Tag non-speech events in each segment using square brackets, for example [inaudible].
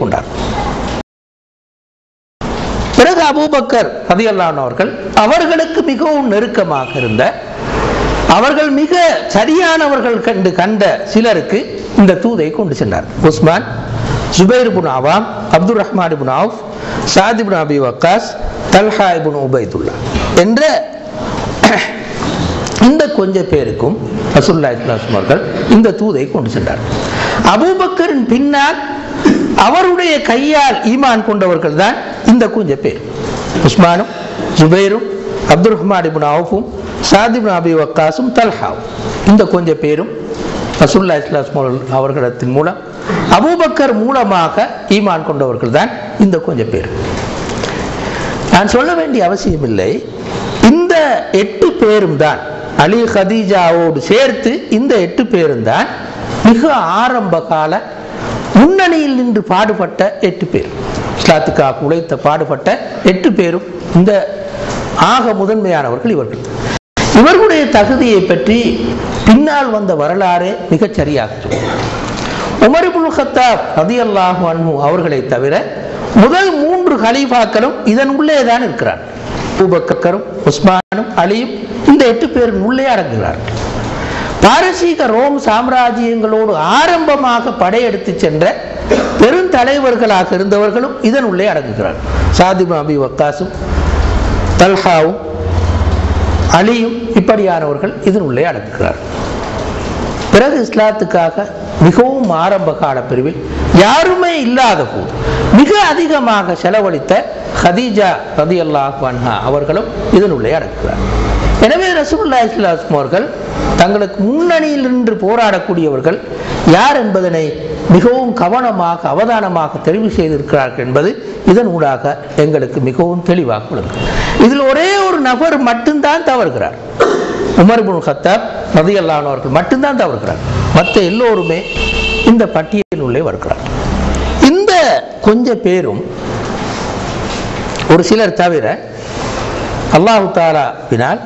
கொண்டார். பிறகு அபூபக்கர் ரதியல்லான் அவர்கள் அவர்களுக்கு மிகவும் நெருக்கமாக இருந்த அவர்கள் மிக சரியானவர்கள் கண்டு கண்ட சிலருக்கு இந்த தூதை கொண்டு சென்றார். Usman Zubair ibn Awam Abdul Rahman ibn Auf Saad ibn Abi Waqqas Talha ibn Ubaidullah என்ற [clears throat] இந்த கொஞ்ச பேருக்கும் ரசூல்லா இஸ்லாம் அவர்கள் இந்த தூதை கொண்டு சென்றார். அபூபக்கரின் பின்னால் அவருடைய கையால் ஈமான் கொண்டவர்கள் தான் இந்த கொஞ்ச பேர். உஸ்மானும் ஜுபைரும் அப்துல் ரஹ்மான் இபின் அவுஃபும் சாதிபின் அபி வக்காசும் தல்ஹாவும். இந்த கொஞ்ச பேரும் ரசூல்லா இஸ்லாஸ் அவர்களிடத்தின் மூலம் அபூபக்கர் மூலமாக ஈமான் கொண்டவர்கள் தான் இந்த கொஞ்ச பேர். நான் சொல்ல வேண்டிய அவசியம் இல்லை இந்த எட்டு பேரும் தான் அலி ஹதீஜாவோடு சேர்த்து இந்த எட்டு பேரும் தான் மிக ஆரம்ப கால முன்னணியில் நின்று பாடுபட்ட எட்டு பேர். இஸ்லாத்துக்காக உழைத்த பாடுபட்ட எட்டு பேரும் இந்த ஆக முதன்மையானவர்கள் இவர்கள். இவர்களுடைய தகுதியை பற்றி பின்னால் வந்த வரலாறு மிகச் சரியாக சொல்லும் உமர் ரதி அல்லாஹு அன்மு அவர்களை தவிர முதல் மூன்று ஹலீஃபாக்களும் இதன் உள்ளே தான் இருக்கிறார் அபூபக்கரும் உஸ்மானும் அலியும் இந்த எட்டு பேரின் உள்ளே அடங்குகிறார்கள். பாரசீக ரோம் சாம்ராஜ்யங்களோடு ஆரம்பமாக படையெடுத்து சென்ற பெருந்தலைவர்களாக இருந்தவர்களும் இதன் உள்ளே அடங்குகிறார் சாதிப் அபி வக்காசும் தல்ஹாவும் அலியும் இப்படியானவர்கள் இதன் உள்ளே அடங்குகிறார் பிறகு இஸ்லாத்துக்காக மிகவும் ஆரம்ப கால பிரிவில் யாருமே இல்லாத போது மிக அதிகமாக செலவழித்த ஹதீஜா ரதி அல்லாஹ் அவர்களும் இதனுள்ளே அடக்குகிறார் எனவே ரசூல்லா அவர்கள் தங்களுக்கு முன்னணியில் நின்று போராடக்கூடியவர்கள் யார் என்பதனை மிகவும் கவனமாக அவதானமாக தெரிவு செய்திருக்கிறார்கள் என்பது இதன் ஊடாக எங்களுக்கு மிகவும் தெளிவாக உள்ளது இதில் ஒரே ஒரு நபர் மட்டும்தான் தவறுகிறார். உமர் புன் ஹத்தாப் ரதியல்லானவர்கள் மட்டும்தான் தவறுகிறார். மற்ற எல்லோருமே இந்த பட்டியலினுள்ளே வருகிறார். இந்த கொஞ்ச பேரும் ஒரு சிலர் தவிர அல்லாஹு தாலாவினால்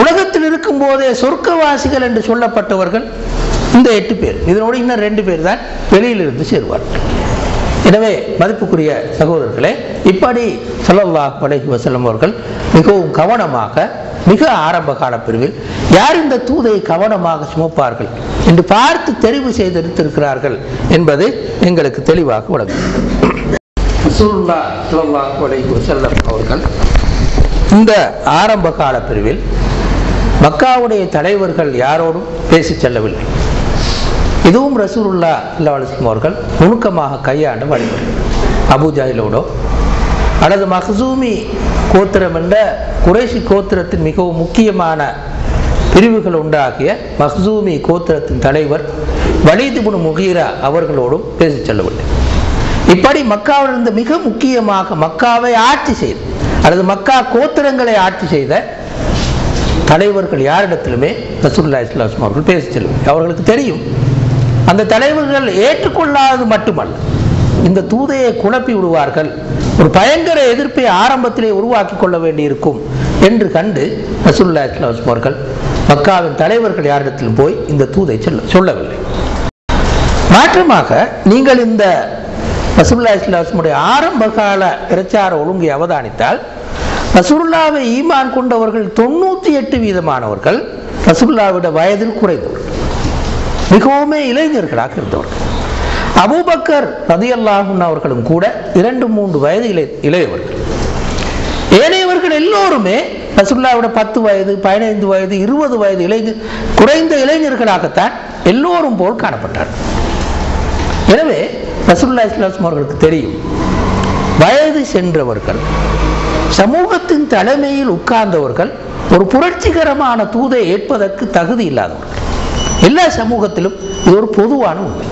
உலகத்தில் இருக்கும் போதே சொர்க்கவாசிகள் என்று சொல்லப்பட்டவர்கள் இந்த எட்டு பேர். இதனோடு இன்னும் ரெண்டு பேர் தான் வெளியிலிருந்து சேருவார்கள். எனவே மதிப்புக்குரிய சகோதரர்களே இப்படி சொல்லல்லாஹ் அலைஹி வசலம் அவர்கள் மிகவும் கவனமாக மிக ஆரம்ப கால பிரிவில் யார் இந்த தூதை கவனமாக சுமப்பார்கள் என்று பார்த்து தெரிவு செய்திருத்திருக்கிறார்கள் என்பது எங்களுக்கு தெளிவாக விளங்கும் ரசூலுல்லாஹ் அவர்கள் இந்த ஆரம்ப கால பிரிவில் மக்காவுடைய தலைவர்கள் யாரோடும் பேசி செல்லவில்லை. இதுவும் ரசூலுல்லா அல்லா அவர்கள் நுணுக்கமாக கையாண்டு வழிமுறை அபுஜாஹிலோடோ அல்லது மஹசூமி கோத்திரம் என்ற குறைஷி கோத்திரத்தின் மிகவும் முக்கியமான பிரிவுகள் உண்டாகிய மஹசூமி கோத்திரத்தின் தலைவர் வலிதுபுன் முகீரா அவர்களோடும் பேசி செல்லவில்லை. இப்படி மக்காவிலிருந்து மிக முக்கியமாக மக்காவை ஆட்சி செய்து அல்லது மக்கா கோத்திரங்களை ஆட்சி செய்த தலைவர்கள் யாரிடத்திலுமே ரசூல்லா இஸ்லாம் அவர்கள் பேசி செல்லும் அவர்களுக்கு தெரியும். அந்த தலைவர்கள் ஏற்றுக்கொள்ளாதது மட்டுமல்ல. இந்த தூதையை குழப்பி விடுவார்கள். ஒரு பயங்கர எதிர்ப்பை ஆரம்பத்திலே உருவாக்கி கொள்ள வேண்டியிருக்கும் என்று கண்டு ரசூல்லா இஸ்லாம் அவர்கள் மக்காவின் தலைவர்கள் யாரிடத்திலும் போய் இந்த தூதை சொல்ல சொல்லவில்லை. மாற்றமாக நீங்கள் இந்த ரசூல்லா இஸ்லாமுடைய ஆரம்ப கால பிரச்சார ஒழுங்கை அவதானித்தால் ரசூல்லாவை ஈமான் கொண்டவர்கள் தொண்ணூற்றி எட்டு வீதமானவர்கள் ரசூல்லாவிட வயதில் குறைந்தவர்கள் மிகவும் இளைஞர்களாக இருந்தவர்கள். அபூபக்கர் ரதியல்லாஹன் அவர்களும் கூட இரண்டு மூன்று வயது இளை இளையவர்கள். ஏனையவர்கள் எல்லோருமே ரசுல்லாவோட பத்து வயது பதினைந்து வயது இருபது வயது இளைஞர் குறைந்த இளைஞர்களாகத்தான் எல்லோரும் போல் காணப்பட்டார் எனவே ரசூல்லா இஸ்லாம் அவர்களுக்கு தெரியும். வயது சென்றவர்கள் சமூகத்தின் தலைமையில் உட்கார்ந்தவர்கள் ஒரு புரட்சிகரமான தூதை ஏற்பதற்கு தகுதி இல்லாதவர்கள். எல்லா சமூகத்திலும் இது ஒரு பொதுவான உண்மை.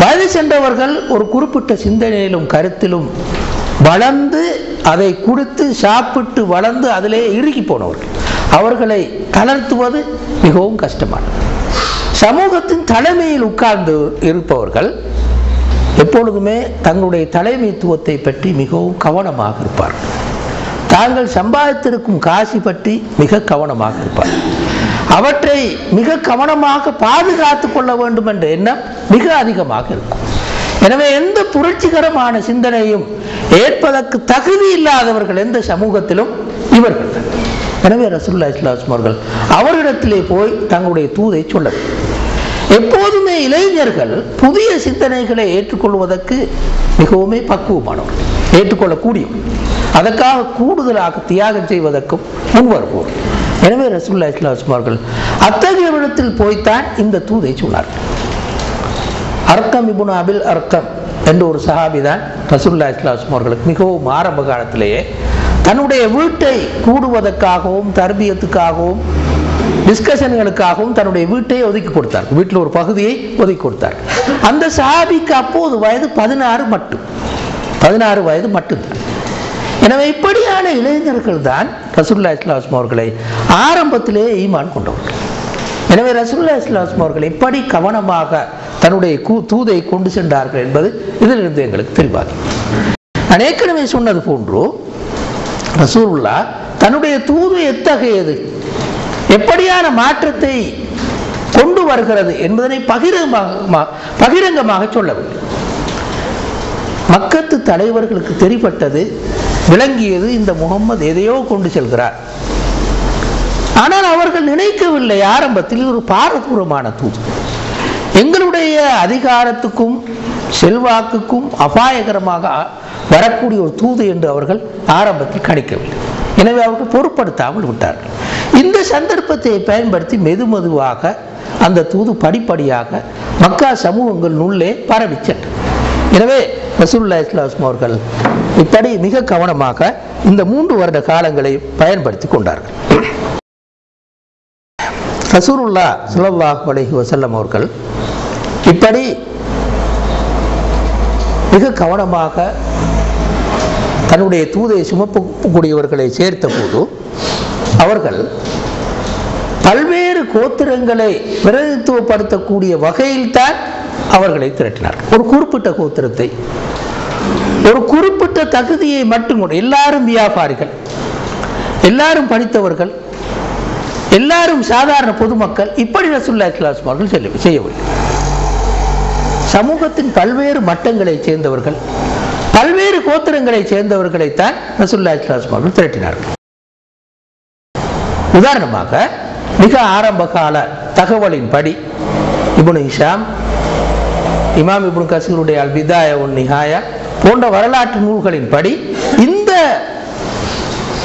வயது சென்றவர்கள் ஒரு குறிப்பிட்ட சிந்தனையிலும் கருத்திலும் வளர்ந்து அதை கொடுத்து சாப்பிட்டு வளர்ந்து அதிலே இறுகி போனவர்கள். அவர்களை தளர்த்துவது மிகவும் கஷ்டமானது. சமூகத்தின் தலைமையில் உட்கார்ந்து இருப்பவர்கள் எப்பொழுதுமே தங்களுடைய தலைமைத்துவத்தை பற்றி மிகவும் கவனமாக இருப்பார்கள் தாங்கள் சம்பாதித்திருக்கும் காசி பற்றி மிக கவனமாக இருப்பார். அவற்றை மிக கவனமாக பாதுகாத்து கொள்ள வேண்டும் என்ற எண்ணம் மிக அதிகமாக இருக்கும். எனவே எந்த புரட்சிகரமான சிந்தனையும் ஏற்பதற்கு தகுதி இல்லாதவர்கள் எந்த சமூகத்திலும் இவர்கள். எனவே ரசூல்லா இஸ்லாஸ்மர்கள் அவரிடத்திலே போய் தங்களுடைய தூதை சொல்ல எப்போதுமே இளைஞர்கள் புதிய சிந்தனைகளை ஏற்றுக்கொள்வதற்கு மிகவுமே பக்குவமானவர்கள் ஏற்றுக்கொள்ளக்கூடியவர். அதற்காக கூடுதலாக தியாகம் செய்வதற்கும் முன்வருவோம் எனவே ரசூல்லா இஸ்லாம் அவர்கள் அத்தகையவரிடத்தில் போய்த்தான் இந்த தூதை சொன்னார்கள் அர்க்கம் இபுன் அபில் அர்க்கம் என்ற ஒரு சஹாபி தான் ரசூல்லா இஸ்லாம் அவர்களுக்கு மிகவும் ஆரம்ப காலத்திலேயே தன்னுடைய வீட்டை கூடுவதற்காகவும் தர்பியத்துக்காகவும் டிஸ்கஷன்களுக்காகவும் தன்னுடைய வீட்டை ஒதுக்கி கொடுத்தார். வீட்டில் ஒரு பகுதியை ஒதுக்கி கொடுத்தார். அந்த சாபிக்கு அப்போது வயது பதினாறு மட்டும். பதினாறு வயது மட்டும்தான் எனவே இப்படியான இளைஞர்கள் தான் ரசூல்லா இஸ்லாம் அவர்களை ஆரம்பத்திலே ஈமான் கொண்டவர்கள். எனவே ரசூல்லா இஸ்லாம் அவர்கள் எப்படி கவனமாக தன்னுடைய கூ- தூதை கொண்டு சென்றார்கள் என்பது இதிலிருந்து எங்களுக்கு தெளிவாகும் நான் ஏற்கனவே சொன்னது போன்று ரசூல்லா தன்னுடைய தூது எத்தகையது? எப்படியான மாற்றத்தை கொண்டு வருகிறது என்பதனை பகிரங்கமாக பகிரங்கமாக சொல்லவில்லை. மக்கத்து தலைவர்களுக்கு தெரிப்பட்டது விளங்கியது இந்த முகம்மது எதையோ கொண்டு செல்கிறார். ஆனால் அவர்கள் நினைக்கவில்லை ஆரம்பத்தில் ஒரு பாரபூரமான தூது. எங்களுடைய அதிகாரத்துக்கும் செல்வாக்குக்கும் அபாயகரமாக வரக்கூடிய ஒரு தூது என்று அவர்கள் ஆரம்பத்தில் கணிக்கவில்லை. எனவே அவர்கள் பொருட்படுத்தாமல் விட்டார்கள். இந்த சந்தர்ப்பத்தை பயன்படுத்தி மெதுமெதுவாக அந்த தூது படிப்படியாக மக்கா சமூகங்கள் உள்ளே பரவி சென்றது எனவே ரசூல்லா இஸ்லாம் அவர்கள் இப்படி மிக கவனமாக இந்த மூன்று வருட காலங்களை பயன்படுத்தி கொண்டார்கள். ரசூருல்லா ஸல்லல்லாஹு அலஹி வசல்லம் அவர்கள் இப்படி மிக கவனமாக தன்னுடைய தூதை சுமப்பக்கூடியவர்களை சேர்த்த போது அவர்கள் பல்வேறு கோத்திரங்களை பிரதித்துவப்படுத்தக்கூடிய வகையில் தான் அவர்களை திரட்டினார். ஒரு குறிப்பிட்ட கோத்திரத்தை ஒரு குறிப்பிட்ட தகுதியை மட்டும் கொண்டு எல்லாரும் வியாபாரிகள் எல்லாரும் படித்தவர்கள் எல்லாரும் சாதாரண பொதுமக்கள் இப்படி ரசுல்லா இஸ்லாம் அவர்கள் செல்ல செய்யவில்லை. சமூகத்தின் பல்வேறு மட்டங்களைச் சேர்ந்தவர்கள் பல்வேறு கோத்திரங்களைச் சேர்ந்தவர்களைத்தான் ரசூல்லா இஸ்லாம் அவர்கள் திரட்டினார்கள். உதாரணமாக மிக ஆரம்ப கால தகவலின்படி இப்னு ஹிஷாம் இமாம் இபுன் கசீருடைய அல்பிதாய உன் நிகாயா போன்ற வரலாற்று நூல்களின்படி இந்த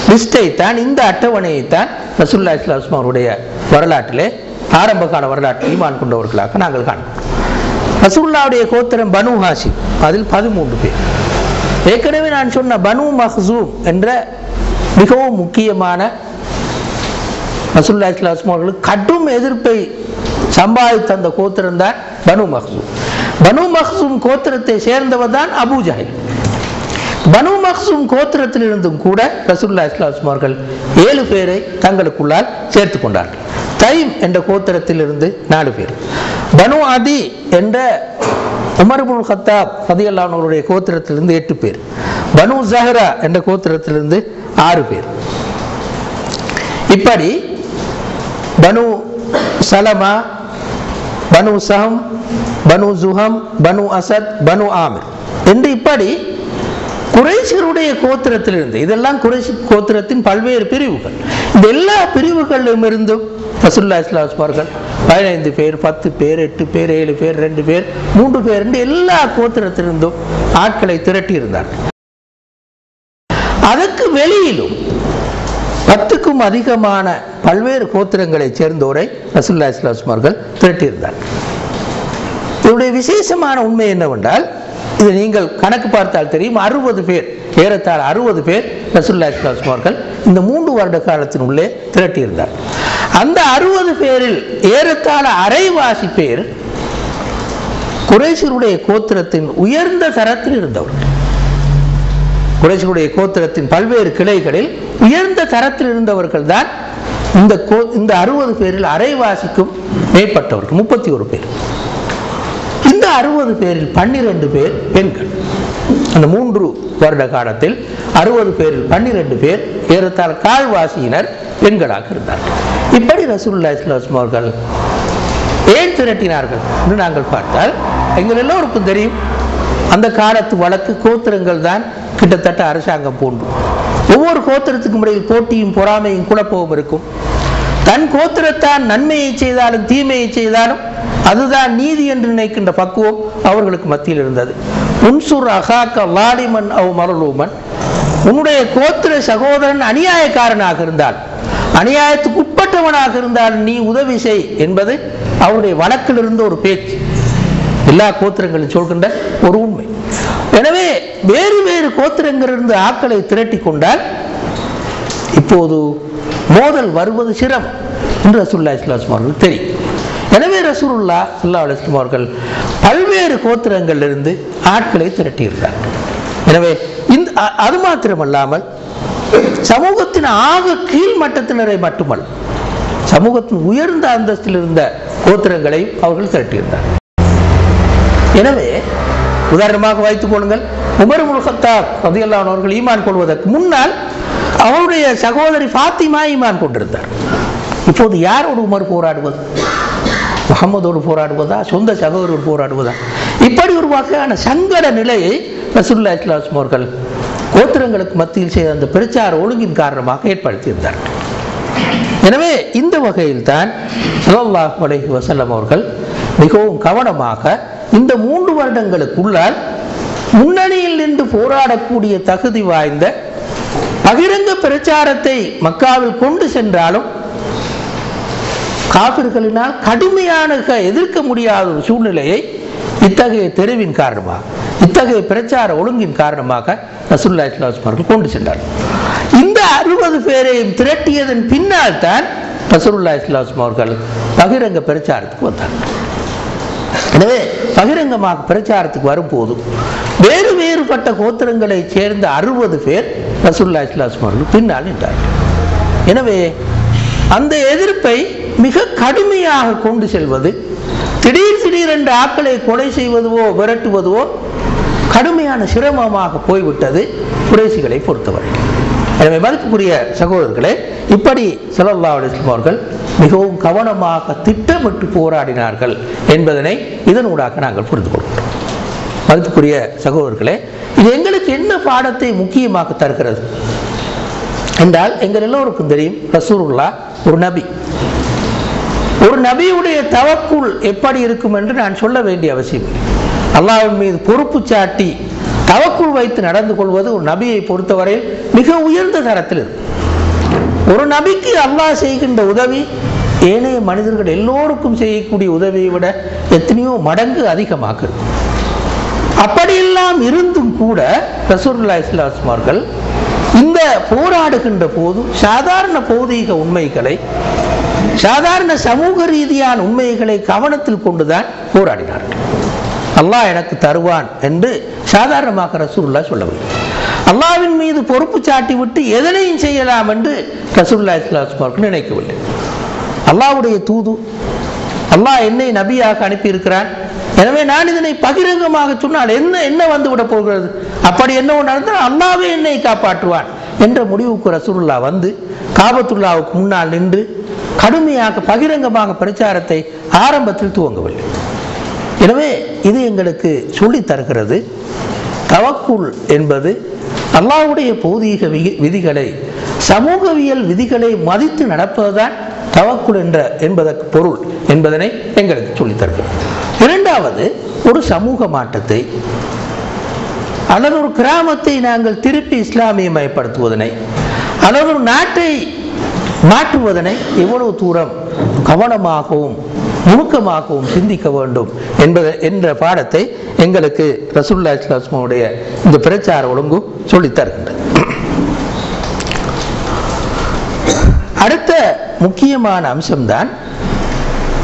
லிஸ்டை தான் இந்த அட்டவணையை தான் ரசூல்லா இஸ்லாம் அவருடைய வரலாற்றிலே ஆரம்ப கால வரலாற்றில் ஈமான் கொண்டவர்களாக நாங்கள் காண்போம். ரசூல்லாவுடைய கோத்திரம் பனு ஹாஷிம் அதில் பதிமூன்று பேர். ஏற்கனவே நான் சொன்ன பனு மஹ்சூம் என்ற மிகவும் முக்கியமான ரசூல்லா இஸ்லாம் அவர்களுக்கு கடும் எதிர்ப்பை சம்பாதித்த அந்த கோத்திரம் தான் பனு மஹ்சூம் பனு மஹூம் கோத்திரத்தை சேர்ந்தவர் தான் அபூ பனு மஹூம் கோத்திரத்தில் இருந்தும் கூட ரசூல்லா இஸ்லாம் அவர்கள் ஏழு பேரை தங்களுக்குள்ளால் சேர்த்து கொண்டார்கள். தைம் என்ற கோத்திரத்தில் இருந்து நாலு பேர். பனு அதி என்ற உமர்புல் ஹத்தாப் பதியல்லானவருடைய கோத்திரத்திலிருந்து எட்டு பேர். பனு ஜஹரா என்ற கோத்திரத்திலிருந்து ஆறு பேர். இப்படி பனு சலமா பனு சஹம் பனு ஜுஹம் பனு அசத் பனு ஆமிர். என்று இப்படி குறைஷருடைய கோத்திரத்திலிருந்து இதெல்லாம் குறைசி கோத்திரத்தின் பல்வேறு பிரிவுகள். இந்த எல்லா பிரிவுகளிலும் இருந்தும் ரசுல்லா இஸ்லாம் அவர்கள் பதினைந்து பேர் பத்து பேர் எட்டு பேர் ஏழு பேர் ரெண்டு பேர் மூன்று பேர் ரெண்டு எல்லா கோத்திரத்திலிருந்தும் ஆட்களை திரட்டியிருந்தார் அதற்கு வெளியிலும் பத்துக்கும் அதிகமான பல்வேறு கோத்திரங்களைச் சேர்ந்தோரை ரசுல்லா இஸ்லாம் அவர்கள் இதனுடைய விசேஷமான உண்மை என்னவென்றால் இது நீங்கள் கணக்கு பார்த்தால் தெரியும். அறுபது பேர் ஏறத்தாழ அறுபது பேர் ரசுல்லா இஸ்லாம் அவர்கள் இந்த மூன்று வருட காலத்தின் உள்ளே திரட்டியிருந்தார். அந்த அறுபது பேரில் ஏறத்தாழ அரைவாசி பேர் குறைசருடைய கோத்திரத்தின் உயர்ந்த தரத்தில் இருந்தவர்கள். குறைசருடைய கோத்திரத்தின் பல்வேறு கிளைகளில் உயர்ந்த தரத்தில் இருந்தவர்கள் தான் இந்த கோ இந்த அறுபது பேரில் அரைவாசிக்கும் மேற்பட்டவர்கள் முப்பத்தி ஒரு பேர். அறுபது பேரில் பன்னிரண்டு பேர் பெண்கள். அந்த மூன்று வருட காலத்தில் அறுபது பேரில் பன்னிரண்டு பேர் ஏறத்தாழ கால்வாசியினர் பெண்களாக இருந்தார்கள். இப்படி ரசூல்லா இஸ்லாம் அவர்கள் ஏன் திரட்டினார்கள் என்று நாங்கள் பார்த்தால் எங்கள் எல்லோருக்கும் தெரியும். அந்த காலத்து வழக்கு கோத்திரங்கள் தான் கிட்டத்தட்ட அரசாங்கம் போன்று. ஒவ்வொரு கோத்திரத்துக்கும் இடையில் போட்டியும் பொறாமையும் குழப்பமும் இருக்கும். தன் கோத்திரத்தான் நன்மையை செய்தாலும் தீமையை செய்தாலும் அதுதான் நீதி என்று நினைக்கின்ற பக்குவம் அவர்களுக்கு மத்தியில் இருந்தது. உன்சுர் அகாக்க வாலிமன் அவ் மரலூமன் உன்னுடைய கோத்திர சகோதரன் அநியாயக்காரனாக இருந்தால் அநியாயத்துக்கு உட்பட்டவனாக இருந்தால் நீ உதவி செய் என்பது அவருடைய வழக்கிலிருந்து ஒரு பேச்சு. எல்லா கோத்திரங்களும் சொல்கின்ற ஒரு உண்மை. எனவே வேறு வேறு கோத்திரங்களிலிருந்து ஆக்களை திரட்டி கொண்டால் இப்போது மோதல் வருவது சிரமம் என்று ரசூல்லா இஸ்லாம் அவர்கள் தெரியும். எனவே ரசூல்லா அல்லா அலுவலாம் அவர்கள் பல்வேறு கோத்திரங்களிலிருந்து ஆட்களை திரட்டியிருந்தார். எனவே இந்த அது மாத்திரமல்லாமல் சமூகத்தின் ஆக கீழ் மட்டத்தினரை மட்டுமல்ல சமூகத்தின் உயர்ந்த அந்தஸ்தில் இருந்த கோத்திரங்களை அவர்கள் திரட்டியிருந்தார். எனவே உதாரணமாக வைத்துக் கொள்ளுங்கள் உமர் முல்கத்தாப் ரதியல்லாஹு அவர்கள் ஈமான் கொள்வதற்கு முன்னால் அவருடைய சகோதரி ஃபாத்திமா ஈமான் கொண்டிருந்தார். இப்போது யாரோடு உமர் போராடுவது? முகமதோடு போராடுவதா? சொந்த சகோதரோடு போராடுவதா? இப்படி ஒரு வகையான சங்கட நிலையை ரசூல்லா இஸ்லாம் அவர்கள் கோத்திரங்களுக்கு மத்தியில் செய்த அந்த பிரச்சார ஒழுங்கின் காரணமாக ஏற்படுத்தியிருந்தார்கள் எனவே இந்த வகையில் தான் ஸல்லல்லாஹு அலஹி வசல்லம் அவர்கள் மிகவும் கவனமாக இந்த மூன்று வருடங்களுக்குள்ளால் முன்னணியில் நின்று போராடக்கூடிய தகுதி வாய்ந்த பகிரங்க பிரச்சாரத்தை மக்காவில் கொண்டு சென்றாலும் காபிர்களினால் கடுமையான க- எதிர்க்க முடியாத ஒரு சூழ்நிலையை இத்தகைய தெருவின் காரணமாக இத்தகைய பிரச்சார ஒழுங்கின் காரணமாக ரசூல்லா இஸ்லாஸ் அவர்கள் கொண்டு சென்றார். இந்த அறுபது பேரையும் திரட்டியதன் பின்னால் தான் ரசூல்லா இஸ்லாம் அவர்கள் பகிரங்க பிரச்சாரத்துக்கு வந்தார். எனவே பகிரங்கமாக பிரச்சாரத்துக்கு வரும்போது வேறு வேறுபட்ட கோத்திரங்களை சேர்ந்த அறுபது பேர் ரசூல்லா இஸ்லாம் அவர்கள் பின்னால் நின்றார்கள் எனவே அந்த எதிர்ப்பை மிக கடுமையாக கொண்டு செல்வது திடீர் திடீரென்று ஆக்களை கொலை செய்வதுவோ விரட்டுவதுவோ கடுமையான சிரமமாக போய்விட்டது குறைசிகளை பொறுத்தவரை. எனவே மதிப்புக்குரிய சகோதரர்களே இப்படி ஸல்லல்லாஹு அவர்கள் மிகவும் கவனமாக திட்டமிட்டு போராடினார்கள் என்பதனை இதனூடாக நாங்கள் புரிந்து கொள்கிறோம். மதிப்புக்குரிய சகோதரர்களே பாடத்தை முக்கியமாக தருகிறது. என்றால் எங்கள் எல்லோருக்கும் தெரியும் ரசூருல்லா ஒரு நபி. ஒரு நபியுடைய தவக்குள் எப்படி இருக்கும் என்று நான் சொல்ல வேண்டிய அவசியம் அல்லாவின் மீது பொறுப்பு சாட்டி தவக்குள் வைத்து நடந்து கொள்வது ஒரு நபியை பொறுத்தவரை மிக உயர்ந்த தரத்தில் இருக்கும். ஒரு நபிக்கு அல்லாஹ் செய்கின்ற உதவி ஏனைய மனிதர்கள் எல்லோருக்கும் செய்யக்கூடிய உதவியை விட எத்தனையோ மடங்கு அதிகமாக இருக்கும். இதெல்லாம் இருந்தும் கூட ரசூலுல்லாஹி இஸ்லாஸ்மார்கள் இந்த போராடுகின்ற போது சாதாரண பௌதீக உண்மைகளை சாதாரண சமூக ரீதியான உண்மைகளை கவனத்தில் கொண்டுதான் போராடினார்கள். அல்லாஹ் எனக்கு தருவான் என்று சாதாரணமாக ரசூல்லா சொல்லவில்லை அல்லாவின் மீது பொறுப்பு சாட்டி விட்டு எதனையும் செய்யலாம் என்று ரசூல்லா இஸ்லாஸ்மார்கள் நினைக்கவில்லை. அல்லாவுடைய தூது அல்லாஹ் என்னை நபியாக அனுப்பியிருக்கிறான். எனவே நான் இதனை பகிரங்கமாக சொன்னால் என்ன என்ன வந்து விட போகிறது? அப்படி என்ன ஒன்று நடந்தால் அல்லாவே என்னை காப்பாற்றுவான் என்ற முடிவுக்கு ரசூலுல்லா வந்து காபத்துல்லாவுக்கு முன்னால் நின்று கடுமையாக பகிரங்கமாக பிரச்சாரத்தை ஆரம்பத்தில் துவங்கவில்லை. எனவே இது எங்களுக்கு சொல்லித் தருகிறது. தவக்குள் என்பது அல்லாவுடைய பௌதீக விதிகளை சமூகவியல் விதிகளை மதித்து நடப்பதுதான் தவக்குள் என்ற என்பதற்கு பொருள் என்பதனை எங்களுக்கு சொல்லித் இரண்டாவது ஒரு சமூக மாற்றத்தை அல்லது ஒரு கிராமத்தை நாங்கள் திருப்பி இஸ்லாமியமயப்படுத்துவதனை அல்லது ஒரு நாட்டை மாற்றுவதனை எவ்வளவு தூரம் கவனமாகவும் நுணுக்கமாகவும் சிந்திக்க வேண்டும் என்பது என்ற பாடத்தை எங்களுக்கு ரசூல்லா இஸ்லாஸ்மாவுடைய இந்த பிரச்சார ஒழுங்கு சொல்லித் தருகின்றது அடுத்த முக்கியமான அம்சம்தான்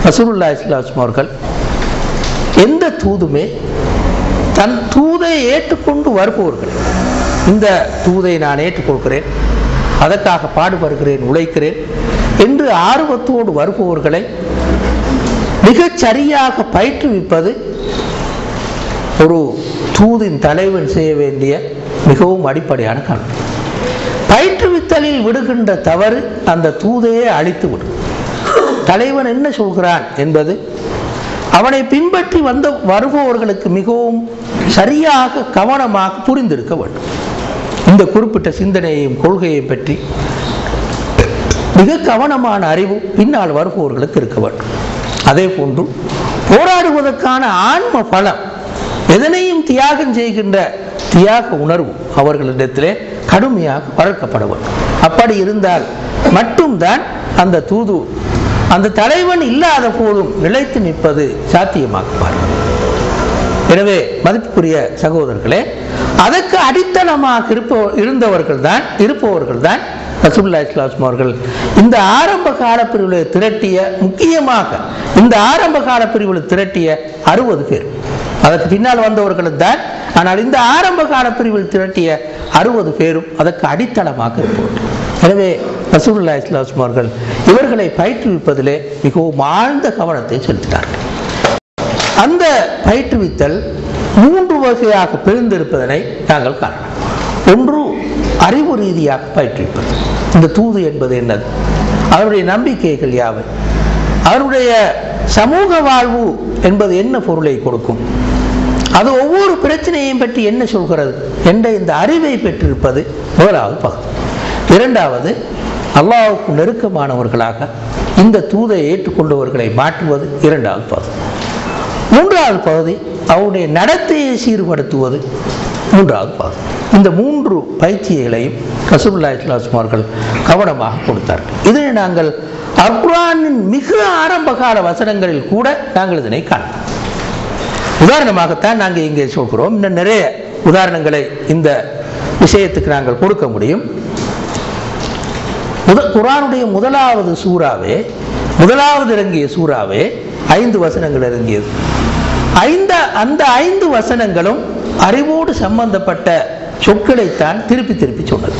ரசூலுல்லா இஸ்லாம் அவர்கள் எந்த தூதுமே தன் தூதை ஏற்றுக்கொண்டு வருபவர்கள். இந்த தூதை நான் ஏற்றுக்கொள்கிறேன் அதற்காக பாடுபடுகிறேன் உழைக்கிறேன் என்று ஆர்வத்தோடு வருபவர்களை மிகச் சரியாக பயிற்றுவிப்பது ஒரு தூதின் தலைவன் செய்ய வேண்டிய மிகவும் அடிப்படையான கடமை பயிற்றுவித்தலில் விடுகின்ற தவறு அந்த தூதையே அழித்து விடும். தலைவன் என்ன சொல்கிறான் என்பது அவனை பின்பற்றி வந்த வருபவர்களுக்கு மிகவும் சரியாக கவனமாக புரிந்திருக்க வேண்டும். இந்த குறிப்பிட்ட சிந்தனையையும் கொள்கையை பற்றி மிக கவனமான அறிவு பின்னால் வருபவர்களுக்கு இருக்க வேண்டும். அதே போன்று போராடுவதற்கான ஆன்ம பலம் எதனையும் தியாகம் செய்கின்ற தியாக உணர்வு அவர்களிடத்திலே கடுமையாக வளர்க்கப்பட வேண்டும் அப்படி இருந்தால் மட்டும்தான் அந்த தூது அந்த தலைவன் இல்லாத போதும் நிலைத்து நிற்பது சாத்தியமாக்குவார்கள் எனவே மதிப்புக்குரிய சகோதரர்களே அதற்கு அடித்தளமாக இருப்ப இருந்தவர்கள் தான் இருப்பவர்கள் தான் ரசூல்லா இஸ்லாம் அவர்கள் இந்த ஆரம்ப கால பிரிவில் திரட்டிய முக்கியமாக இந்த ஆரம்ப கால பிரிவில் திரட்டிய அறுபது பேர். அதற்கு பின்னால் வந்தவர்கள் தான். ஆனால் இந்த ஆரம்ப கால பிரிவில் திரட்டிய அறுபது பேரும் அதற்கு அடித்தளமாக இருப்பவர்கள். எனவே ரசூல்லா இஸ்லாம் அவர்கள் இவர்களை பயிற்றுவிப்பதிலே மிகவும் ஆழ்ந்த கவனத்தை செலுத்தினார்கள். அந்த பயிற்றுவித்தல் மூன்று வகையாக பிரிந்திருப்பதனை நாங்கள் காணலாம். ஒன்று அறிவு ரீதியாக பயிற்றுவிப்பது. இந்த தூது என்பது என்னது? அவருடைய நம்பிக்கைகள் யாவை? அவருடைய சமூக வாழ்வு என்பது என்ன பொருளை கொடுக்கும்? அது ஒவ்வொரு பிரச்சனையையும் பற்றி என்ன சொல்கிறது என்ற இந்த அறிவை பெற்றிருப்பது முதலாவது பகுதி. இரண்டாவது அல்லாவுக்கு நெருக்கமானவர்களாக இந்த தூதை ஏற்றுக்கொண்டவர்களை மாற்றுவது இரண்டாவது பகுதி. மூன்றாவது பகுதி அவருடைய நடத்தையை சீர்படுத்துவது மூன்றாவது பகுதி. இந்த மூன்று பயிற்சிகளையும் ரசூல்லா இஸ்லாம் அவர்கள் கவனமாக கொடுத்தார்கள். இதனை நாங்கள் அப்ரானின் மிக ஆரம்பகால வசனங்களில் கூட நாங்கள் இதனை காணலாம் உதாரணமாகத்தான் நாங்கள் இங்கே சொல்கிறோம் இன்னும் நிறைய உதாரணங்களை இந்த விஷயத்துக்கு நாங்கள் கொடுக்க முடியும். முத குரானுடைய முதலாவது சூறாவே முதலாவது இறங்கிய சூறாவே ஐந்து வசனங்கள் இறங்கியது. ஐந்த அந்த ஐந்து வசனங்களும் அறிவோடு சம்பந்தப்பட்ட சொற்களைத்தான் திருப்பி திருப்பி சொன்னது.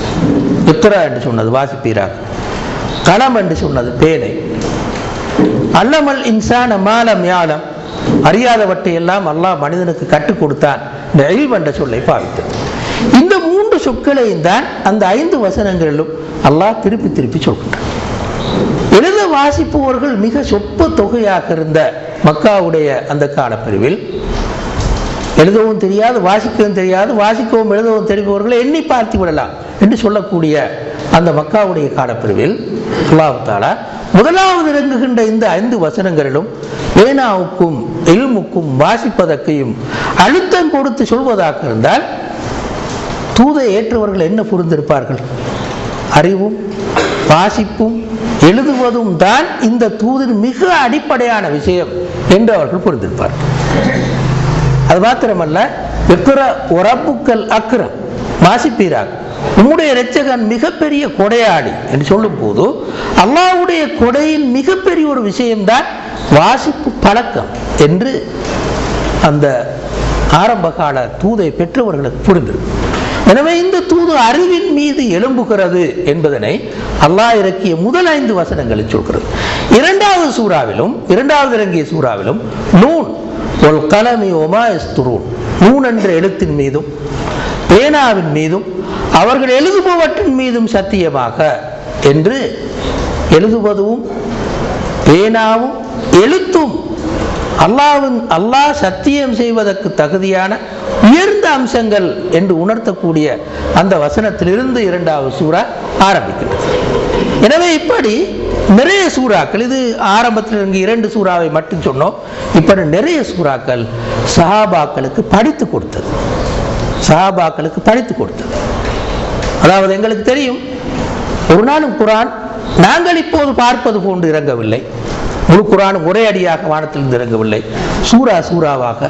உத்தரா என்று சொன்னது வாசிப்பீராக. களம் என்று சொன்னது பேனை. அல்லமல் இன்சான மாலம் யாலம். அறியாதவற்றை எல்லாம் அல்லாஹ் மனிதனுக்கு கற்றுக் கொடுத்தான். இந்த இல்ம் என்ற சொல்லை பாவித்து இந்த மூன்று சொற்களையும் தான் அந்த ஐந்து வசனங்களிலும் அல்லாஹ் திருப்பி திருப்பி சொல்கின்றான். எழுத வாசிப்பவர்கள் மிக சொற்ப தொகையாக இருந்த மக்காவுடைய அந்த காலப்பிரிவில் எழுதவும் தெரியாது வாசிக்கவும் தெரியாது வாசிக்கவும் எழுதவும் தெரிபவர்களை எண்ணி பார்த்து விடலாம் என்று சொல்லக்கூடிய அந்த மக்காவுடைய காலப்பிரிவில் அல்லாஹத்தால முதலாவது இறங்குகின்ற இந்த ஐந்து வசனங்களிலும் பேனாவுக்கும் எல்முக்கும் வாசிப்பதற்கையும் அழுத்தம் கொடுத்து சொல்வதாக இருந்தால் தூதை ஏற்றவர்கள் என்ன புரிந்திருப்பார்கள்? அறிவும் வாசிப்பும் எழுதுவதும் தான் இந்த தூதின் மிக அடிப்படையான விஷயம் என்று அவர்கள் புரிந்திருப்பார்கள். அது மாத்திரமல்ல விக்கிர உறப்புக்கள் அக்கிரம் வாசிப்பீராக. உம்முடைய இரட்சகன் மிகப்பெரிய கொடையாடி என்று சொல்லும் போது அல்லாவுடைய கொடையின் மிகப்பெரிய ஒரு விஷயம்தான் வாசிப்பு பழக்கம் என்று அந்த ஆரம்ப கால தூதை பெற்றவர்களுக்கு புரிந்திருக்கும் எனவே இந்த தூது அறிவின் மீது எழும்புகிறது என்பதனை அல்லாஹ் இறக்கிய முதல் ஐந்து வசனங்களில் சொல்கிறது. இரண்டாவது சூறாவிலும் இரண்டாவது இறங்கிய சூறாவிலும் நூன் ஒல் கலமி ஒமா எஸ்துரூன். நூன் என்ற எழுத்தின் மீதும் பேனாவின் மீதும் அவர்கள் எழுதுபவற்றின் மீதும் சத்தியமாக என்று எழுதுவதும் பேனாவும் எழுத்தும் அல்லாவின் அல்லாஹ் சத்தியம் செய்வதற்கு தகுதியான உயர்ந்த அம்சங்கள் என்று உணர்த்தக்கூடிய அந்த வசனத்திலிருந்து இரண்டாவது சூறா ஆரம்பிக்கிறது எனவே இப்படி நிறைய சூறாக்கள் இது ஆரம்பத்தில் இருந்து இரண்டு சூறாவை மட்டும் சொன்னோம் இப்படி நிறைய சூறாக்கள் சஹாபாக்களுக்கு படித்து கொடுத்தது. சஹாபாக்களுக்கு படித்து கொடுத்தது. அதாவது எங்களுக்கு தெரியும் ஒரு நாளும் குரான் நாங்கள் இப்போது பார்ப்பது போன்று இறங்கவில்லை. முழு குரான் ஒரே அடியாக வானத்திலிருந்து இறங்கவில்லை. சூரா சூறாவாக.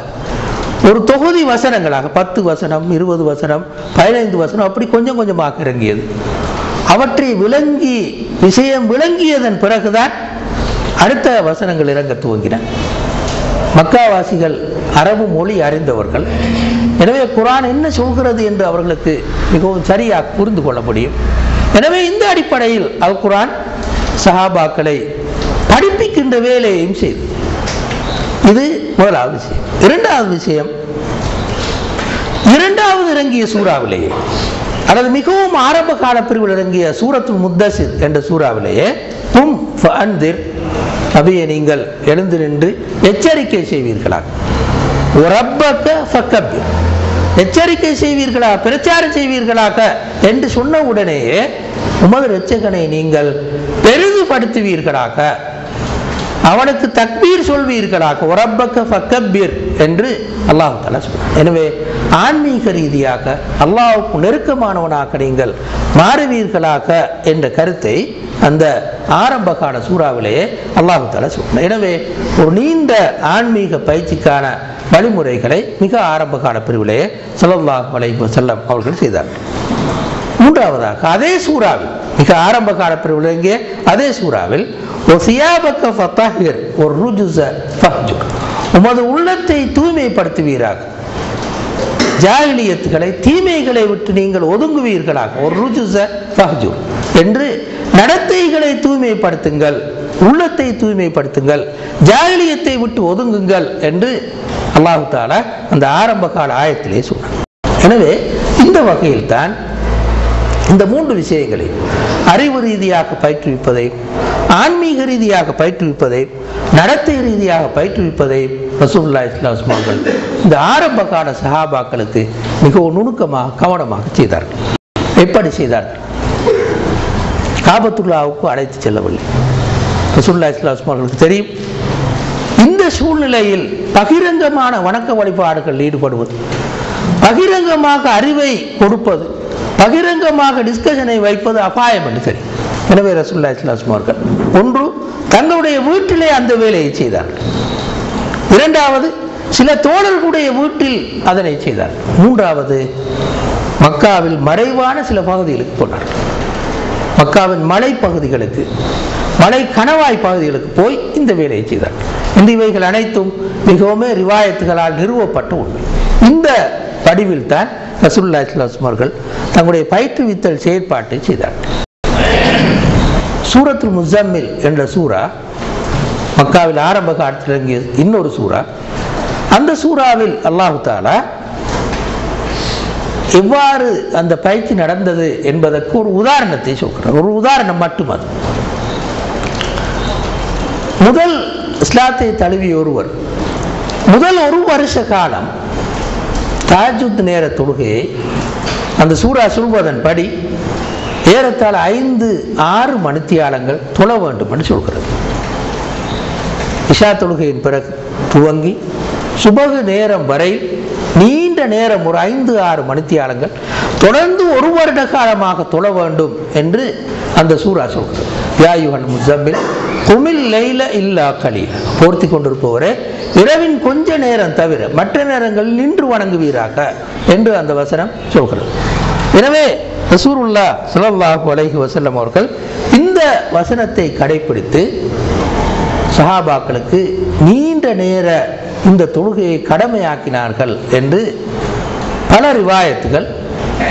ஒரு தொகுதி வசனங்களாக பத்து வசனம் இருபது வசனம் பதினைந்து வசனம் அப்படி கொஞ்சம் கொஞ்சமாக இறங்கியது. அவற்றை விளங்கி விஷயம் விளங்கியதன் பிறகுதான் அடுத்த வசனங்கள் இறங்க துவங்கின. மக்காவாசிகள் அரபு மொழி அறிந்தவர்கள். எனவே குரான் என்ன சொல்கிறது என்று அவர்களுக்கு மிகவும் சரியாக புரிந்து கொள்ள முடியும். எனவே இந்த அடிப்படையில் அல் குரான் சஹாபாக்களை படிப்பிக்கின்ற வேலையையும் செய்து. இது முதலாவது விஷயம். இரண்டாவது விஷயம் இரண்டாவது இறங்கிய சூறாவிலேயே அல்லது மிகவும் ஆரம்ப கால பிரிவில் இறங்கிய சூரத்து முத்தசிர் என்ற சூறாவிலேயே தும் அன்திர் சபையை நீங்கள் எழுந்து நின்று எச்சரிக்கை செய்வீர்களா ரப்பக்க ஃபக்கபிர் எச்சரிக்கை செய்வீர்களா? பிரச்சாரம் செய்வீர்களாக? என்று சொன்ன உடனேயே உமது ரச்சகனை நீங்கள் பெரிதுபடுத்துவீர்களாக. அவனுக்கு தக்பீர் சொல்வீர்களாக. உரப்பக்க ஃபக்கபீர் என்று அல்லாஹ் தலா சொல்றான். எனவே ஆன்மீக ரீதியாக அல்லாஹ்வுக்கு நெருக்கமானவனாக நீங்கள் மாறுவீர்களாக என்ற கருத்தை அந்த ஆரம்ப கால சூறாவிலேயே அல்லாஹு தாலா எனவே ஒரு நீண்ட ஆன்மீக பயிற்சிக்கான வழிமுறைகளை மிக ஆரம்ப கால பிரிவிலேயே ஸல்லல்லாஹு அலைஹி செல்லம் அவர்கள் செய்தார்கள் மூன்றாவதாக அதே சூறாவில் மிக ஆரம்ப கால பிரிவில் இங்கே அதே சூறாவில் ஒரு ருஜுச உமது உள்ளத்தை தூய்மைப்படுத்துவீராக. ஜாகிலியத்துகளை தீமைகளை விட்டு நீங்கள் ஒதுங்குவீர்களாக. ஒரு ருஜுச என்று நடத்தைகளை தூய்மைப்படுத்துங்கள் உள்ளத்தை தூய்மைப்படுத்துங்கள் ஜாகிலியத்தை விட்டு ஒதுங்குங்கள் என்று அல்லாஹு தாலா அந்த ஆரம்ப கால ஆயத்திலே சொன்னார் எனவே இந்த வகையில் தான் இந்த மூன்று விஷயங்களை அறிவு ரீதியாக பயிற்றுவிப்பதை ஆன்மீக ரீதியாக பயிற்றுவிப்பதை நடத்தை ரீதியாக பயிற்றுவிப்பதை ரசூல்லா இஸ்லாம் அவர்கள் இந்த ஆரம்ப கால சஹாபாக்களுக்கு மிகவும் நுணுக்கமாக கவனமாக செய்தார்கள். எப்படி செய்தார்கள்? காபத்துல்லாவுக்கு அழைத்து செல்லவில்லை. ரசூல்லா இஸ்லாம் அவர்களுக்கு தெரியும். இந்த சூழ்நிலையில் பகிரங்கமான வணக்க வழிபாடுகள் ஈடுபடுவது பகிரங்கமாக அறிவை கொடுப்பது பகிரங்கமாக டிஸ்கஷனை வைப்பது அபாயம் என்று தெரியும். எனவே ரசூல்லா இஸ்லாம் அவர்கள் ஒன்று தங்களுடைய வீட்டிலே அந்த வேலையை செய்தார்கள். இரண்டாவது சில தோழர்களுடைய வீட்டில் அதனை செய்தார் மூன்றாவது மக்காவில் மறைவான சில பகுதிகளுக்கு போனார்கள். மக்காவின் மலை பகுதிகளுக்கு மலை கணவாய் பகுதிகளுக்கு போய் இந்த வேலையை செய்தார். இந்த இவைகள் அனைத்தும் மிகவும் ரிவாயத்துகளால் நிறுவப்பட்ட உண்மை இந்த வடிவில் தான் ரசூல்லா இஸ்லாம் அவர்கள் தங்களுடைய பயிற்றுவித்தல் செயற்பாட்டை செய்தார். சூரத்துல் முசம்மில் என்ற சூரா மக்காவில் ஆரம்ப காலத்தில் இன்னொரு சூரா அந்த சூறாவில் அல்லாஹு தாலா எவ்வாறு அந்த பயிற்சி நடந்தது என்பதற்கு ஒரு உதாரணத்தை சொல்கிறார். ஒரு உதாரணம் மட்டும் அது. முதல் இஸ்லாத்தை தழுவிய ஒருவர் முதல் ஒரு வருஷ காலம் தாஜுத் நேர தொழுகையை அந்த சூரா சொல்வதன் படி ஏறத்தாழ ஐந்து ஆறு மணித்தியாலங்கள் தொழ வேண்டும் என்று சொல்கிறது. இஷா தொழுகையின் பிறகு துவங்கி சுபகு நேரம் வரை நீண்ட நேரம் ஒரு ஐந்து ஆறு மணித்தியாலங்கள் தொடர்ந்து ஒரு வருட காலமாக தொழ வேண்டும் என்று அந்த சூரா சொல்கிறது யாயுகன் முசம்மில் குமில் லைல இல்லா கலீல். போர்த்தி கொண்டிருப்பவரே இரவின் கொஞ்ச நேரம் தவிர மற்ற நேரங்களில் நின்று வணங்குவீராக என்று அந்த வசனம் சொல்கிறது. எனவே ரசூருல்லா சுலல்லாஹு அலைஹி வசல்லம் அவர்கள் இந்த வசனத்தை கடைபிடித்து சஹாபாக்களுக்கு நீண்ட நேர இந்த தொழுகையை கடமையாக்கினார்கள் என்று பல ரிவாயத்துகள்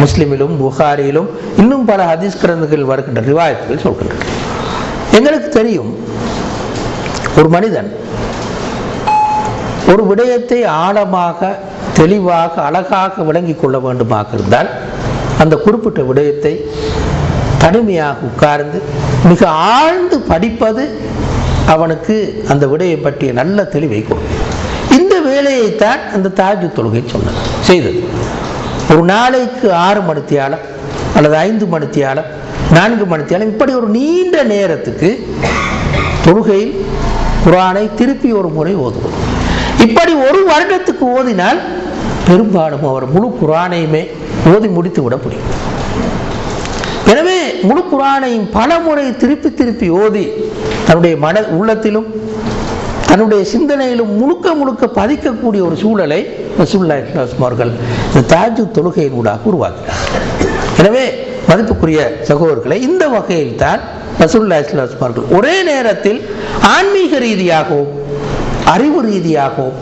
முஸ்லிமிலும் புகாரியிலும் இன்னும் பல ஹதீஸ் கிரந்தங்கள் வருகின்ற ரிவாயத்துகள் சொல்கின்றன. எங்களுக்கு தெரியும் ஒரு மனிதன் ஒரு விடயத்தை ஆழமாக தெளிவாக அழகாக விளங்கிக் கொள்ள வேண்டுமாக இருந்தால் அந்த குறிப்பிட்ட விடயத்தை தனிமையாக உட்கார்ந்து மிக ஆழ்ந்து படிப்பது அவனுக்கு அந்த விடையை பற்றிய நல்ல தெளிவை கொடுக்கும். வேலையைத்தான் அந்த தாஜு தொழுகை சொன்னது. செய்தது. ஒரு நாளைக்கு ஆறு மணித்தியாலம் அல்லது ஐந்து மணித்தியாலம் நான்கு மணித்தியாலம் இப்படி ஒரு நீண்ட நேரத்துக்கு தொழுகையில் குரானை திருப்பி ஒரு முறை ஓதுவது. இப்படி ஒரு வருடத்துக்கு ஓதினால் பெரும்பாலும் அவர் முழு குரானையுமே ஓதி முடித்து விட முடியும். எனவே முழு குரானையும் பல முறை திருப்பி திருப்பி ஓதி தன்னுடைய மன உள்ளத்திலும் தன்னுடைய சிந்தனையிலும் முழுக்க முழுக்க பதிக்கக்கூடிய ஒரு சூழலை ரசூல்லா இஸ்லாம் அவர்கள் இந்த தாஜு தொழுகையின் ஊடாக உருவாக்கினார். எனவே மதிப்புக்குரிய சகோதரர்களை இந்த வகையில் தான் ரசூல்லா இஸ்லாம் அவர்கள் ஒரே நேரத்தில் ஆன்மீக ரீதியாகவும் அறிவு ரீதியாகவும்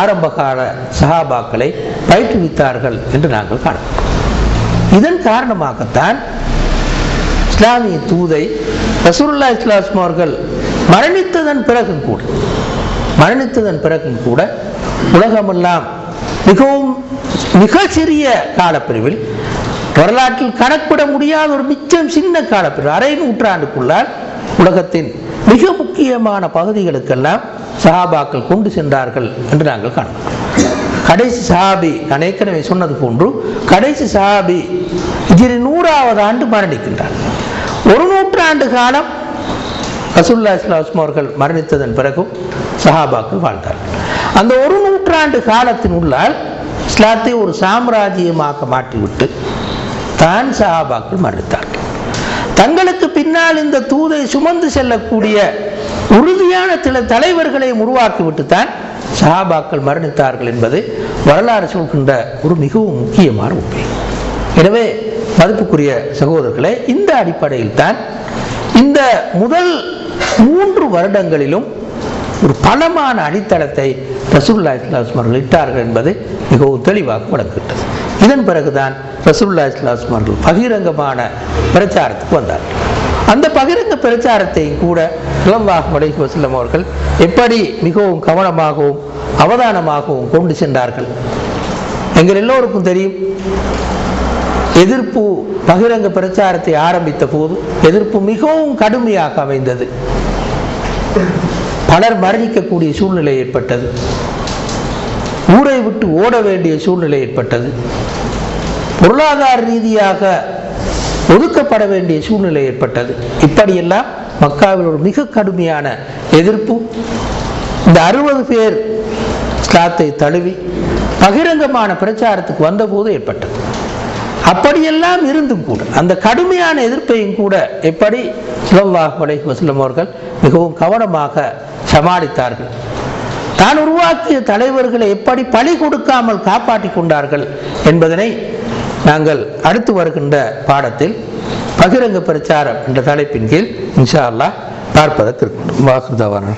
ஆரம்பகால சஹாபாக்களை பயிற்றுவித்தார்கள் என்று நாங்கள் காணலாம். இதன் காரணமாகத்தான் இஸ்லாமிய தூதை ரசூல்லா இஸ்லாம் அவர்கள் மரணித்ததன் பிறகும் கூட மரணித்ததன் பிறகும் கூட உலகமெல்லாம் மிகவும் மிக சிறிய காலப்பிரிவில் வரலாற்றில் கணக்கிட முடியாத ஒரு மிச்சம் சின்ன காலப்பிரிவு அரை நூற்றாண்டுக்குள்ளால் உலகத்தின் மிக முக்கியமான பகுதிகளுக்கெல்லாம் சஹாபாக்கள் கொண்டு சென்றார்கள் என்று நாங்கள் காணலாம் கடைசி சஹாபி நான் ஏற்கனவே சொன்னது போன்று கடைசி சஹாபி இதில் நூறாவது ஆண்டு மரணிக்கின்றார். ஒரு நூற்றாண்டு காலம் ரசூல்லா இஸ்லாம் அவர்கள் மரணித்ததன் பிறகும் சஹாபாக்கள் வாழ்ந்தார்கள். அந்த ஒரு நூற்றாண்டு காலத்தின் உள்ளால் இஸ்லாத்தை ஒரு சாம்ராஜ்யமாக மாற்றிவிட்டு தான் சஹாபாக்கள் மரணித்தார்கள். தங்களுக்கு பின்னால் இந்த தூதை சுமந்து செல்லக்கூடிய உறுதியான சில தலைவர்களை உருவாக்கிவிட்டு தான் சஹாபாக்கள் மரணித்தார்கள் என்பது வரலாறு சொல்கின்ற ஒரு மிகவும் முக்கியமான உண்மை. எனவே மதிப்புக்குரிய சகோதரர்களே இந்த அடிப்படையில் தான் இந்த முதல் மூன்று வருடங்களிலும் ஒரு பலமான அடித்தளத்தை ரசூல்லா இஸ்லாம் அவர்கள் இட்டார்கள் என்பது மிகவும் தெளிவாக விளங்குகின்றது. இதன் பிறகுதான் ரசூல்லா இஸ்லாம் அவர்கள் பகிரங்கமான பிரச்சாரத்துக்கு வந்தார்கள். அந்த பகிரங்க பிரச்சாரத்தை கூட இளவாக வலைக்கு வசல்லம் அவர்கள் எப்படி மிகவும் கவனமாகவும் அவதானமாகவும் கொண்டு சென்றார்கள்? எங்கள் எல்லோருக்கும் தெரியும் எதிர்ப்பு பகிரங்க பிரச்சாரத்தை ஆரம்பித்த போது எதிர்ப்பு மிகவும் கடுமையாக அமைந்தது. பலர் மரணிக்கக்கூடிய சூழ்நிலை ஏற்பட்டது. ஊரை விட்டு ஓட வேண்டிய சூழ்நிலை ஏற்பட்டது. பொருளாதார ரீதியாக ஒதுக்கப்பட வேண்டிய சூழ்நிலை ஏற்பட்டது. இப்படியெல்லாம் மக்காவில் ஒரு மிக கடுமையான எதிர்ப்பு. இந்த அறுபது பேர் இஸ்லாத்தை தழுவி பகிரங்கமான பிரச்சாரத்துக்கு வந்தபோது ஏற்பட்டது. அப்படியெல்லாம் இருந்தும் கூட அந்த கடுமையான எதிர்ப்பையும் கூட எப்படி சுல்லாஹ் அலைஹி வஸல்லம் அவர்கள் மிகவும் கவனமாக சமாளித்தார்கள். தான் உருவாக்கிய தலைவர்களை எப்படி பழி கொடுக்காமல் காப்பாற்றிக் கொண்டார்கள் என்பதனை நாங்கள் அடுத்து வருகின்ற பாடத்தில் பகிரங்க பிரச்சாரம் என்ற தலைப்பின் கீழ் இன்ஷா அல்லா பார்ப்பதற்கு. வாக்குதவான